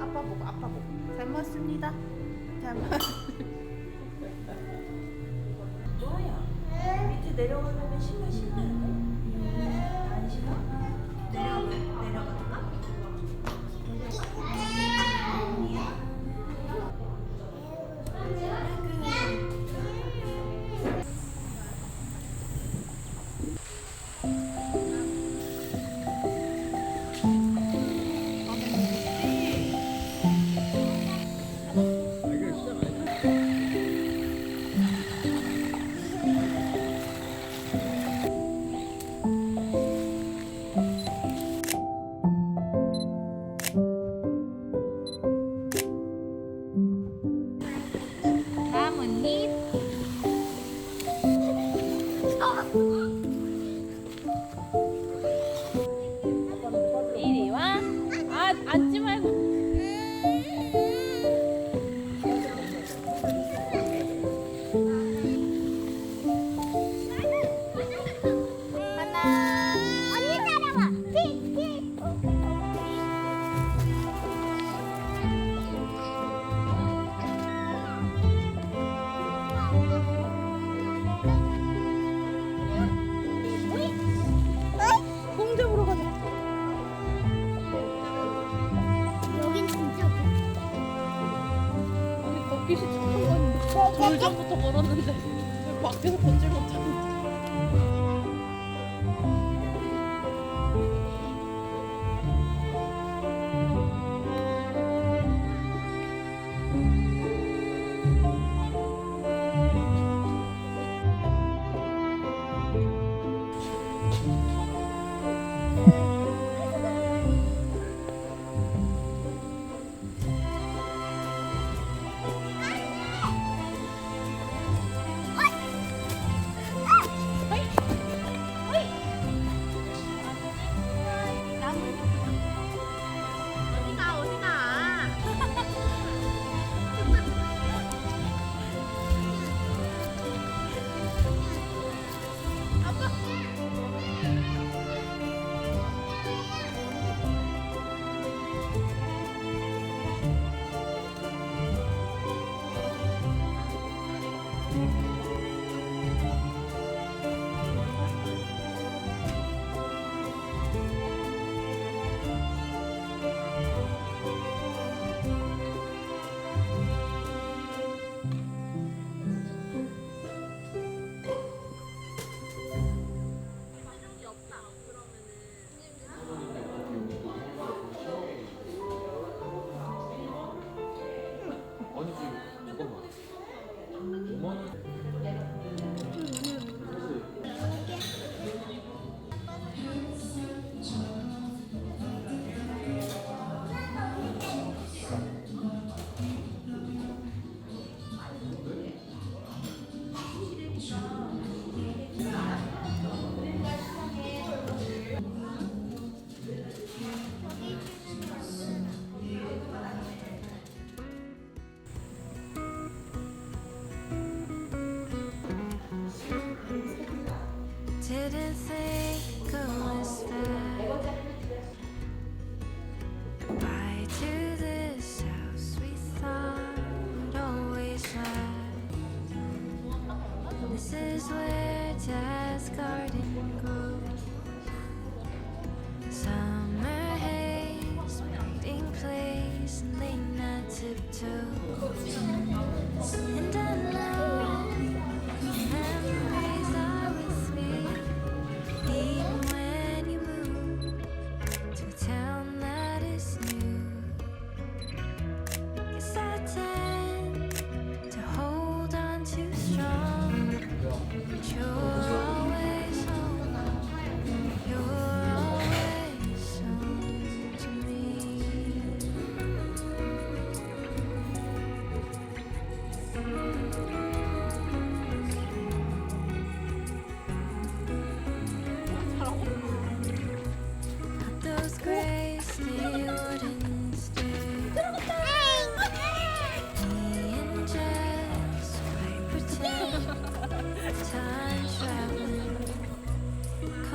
아빠 보고 아빠 보고. 잘 먹었습니다. 잘 먹... 너야 밑에 내려가면 신나 신나 걷기 시작한. 돌 전부터 걸었는데 왜 밖에서 걷질 못하는 Didn't think is where Dad's garden grows. Summer haze, waiting place, and late night tiptoes. And I know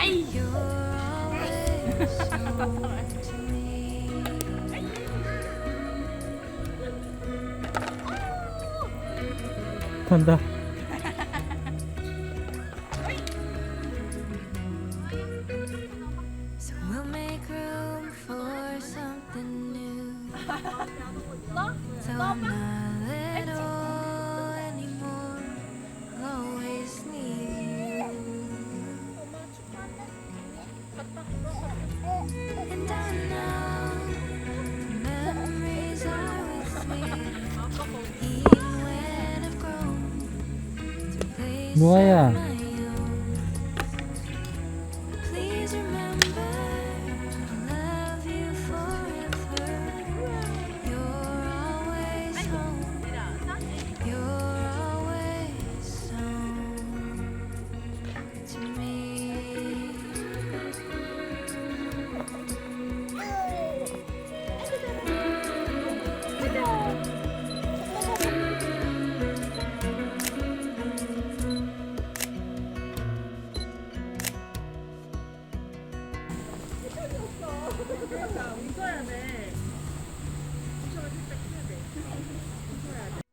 me. 간다. 我呀。 그러니까 웃어야 돼. 웃어야 돼.